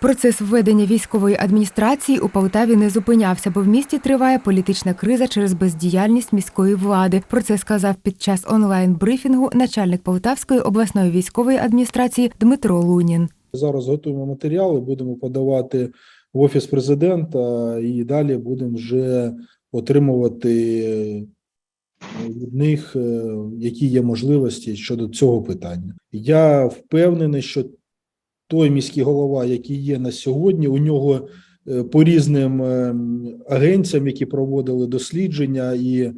Процес введення військової адміністрації у Полтаві не зупинявся, бо в місті триває політична криза через бездіяльність міської влади. Про це сказав під час онлайн-брифінгу начальник Полтавської обласної військової адміністрації Дмитро Лунін. Зараз готуємо матеріали, будемо подавати в офіс президента і далі будемо вже отримувати від них, е, які є можливості щодо цього питання. Я впевнений, що той міський голова, який є на сьогодні, у нього е, по різним е, агенціям, які проводили дослідження, і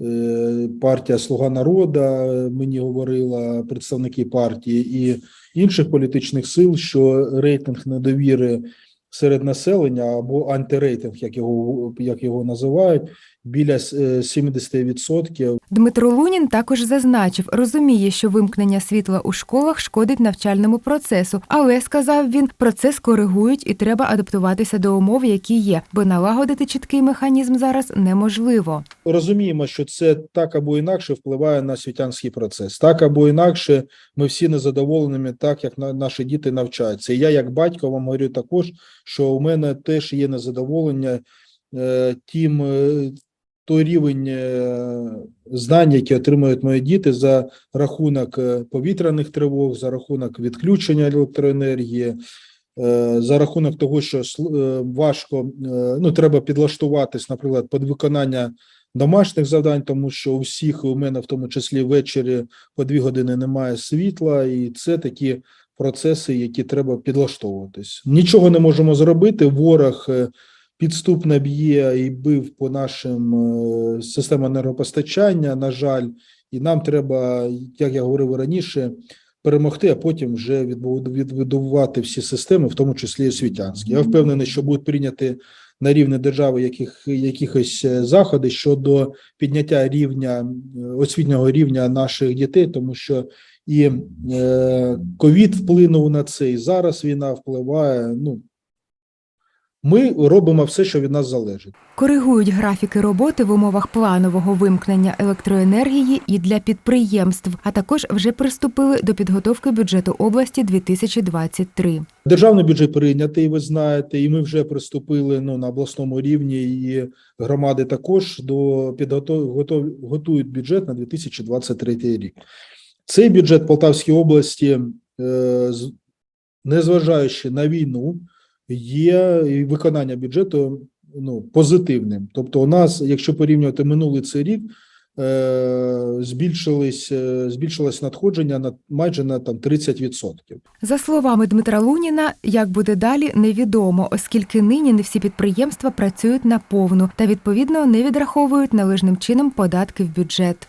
е, партія Слуга народу е, мені говорила представники партії і інших політичних сил, що рейтинг недовіри серед населення або антирейтинг, як його як його називають, біля е, 70%. Дмитро Лунін також зазначив, розуміє, що вимкнення світла у школах шкодить навчальному процесу, але сказав він, процес коригують і треба адаптуватися до умов, які є, бо налагодити чіткий механізм зараз неможливо. Розуміємо, що це так або інакше впливає на світянський процес. Так або інакше, ми всі незадоволеними, так як на наші діти навчаються. І я, як батько, вам говорю також, що у мене теж є незадоволення е, тим. Той рівень е, знань, які отримують мої діти за рахунок е, повітряних тривог, за рахунок відключення електроенергії, е, за рахунок того, що важко ну треба підлаштуватись, наприклад, під виконання домашніх завдань, тому що у всіх у мене, в тому числі ввечері, по дві години немає світла, і це такі процеси, які треба підлаштовуватись. Нічого не можемо зробити. Ворог підступно б'є і бив по нашим е, системам енергопостачання. На жаль, і нам треба, як я говорив раніше, перемогти, а потім вже відбу- відбудувати всі системи, в тому числі і освітянські. Я впевнений, що будуть прийняті на рівні держави яких, якихось е, заходи щодо підняття рівня е, освітнього рівня наших дітей, тому що і е, ковід вплинув на це, і зараз війна впливає. Ну ми робимо все, що від нас залежить. Коригують графіки роботи в умовах планового вимкнення електроенергії і для підприємств, а також вже приступили до підготовки бюджету області 2023. Державний бюджет прийнятий, ви знаєте, і ми вже приступили ну, на обласному рівні, і громади також до підготов... готов... готують бюджет на 2023 рік. Цей бюджет Полтавської області, е, незважаючи на війну, є виконання бюджету ну, позитивним. Тобто, у нас, якщо порівнювати минулий цей рік, е, збільшились, е, збільшилось надходження на майже на там 30%. За словами Дмитра Луніна, як буде далі, невідомо, оскільки нині не всі підприємства працюють на повну та відповідно не відраховують належним чином податки в бюджет.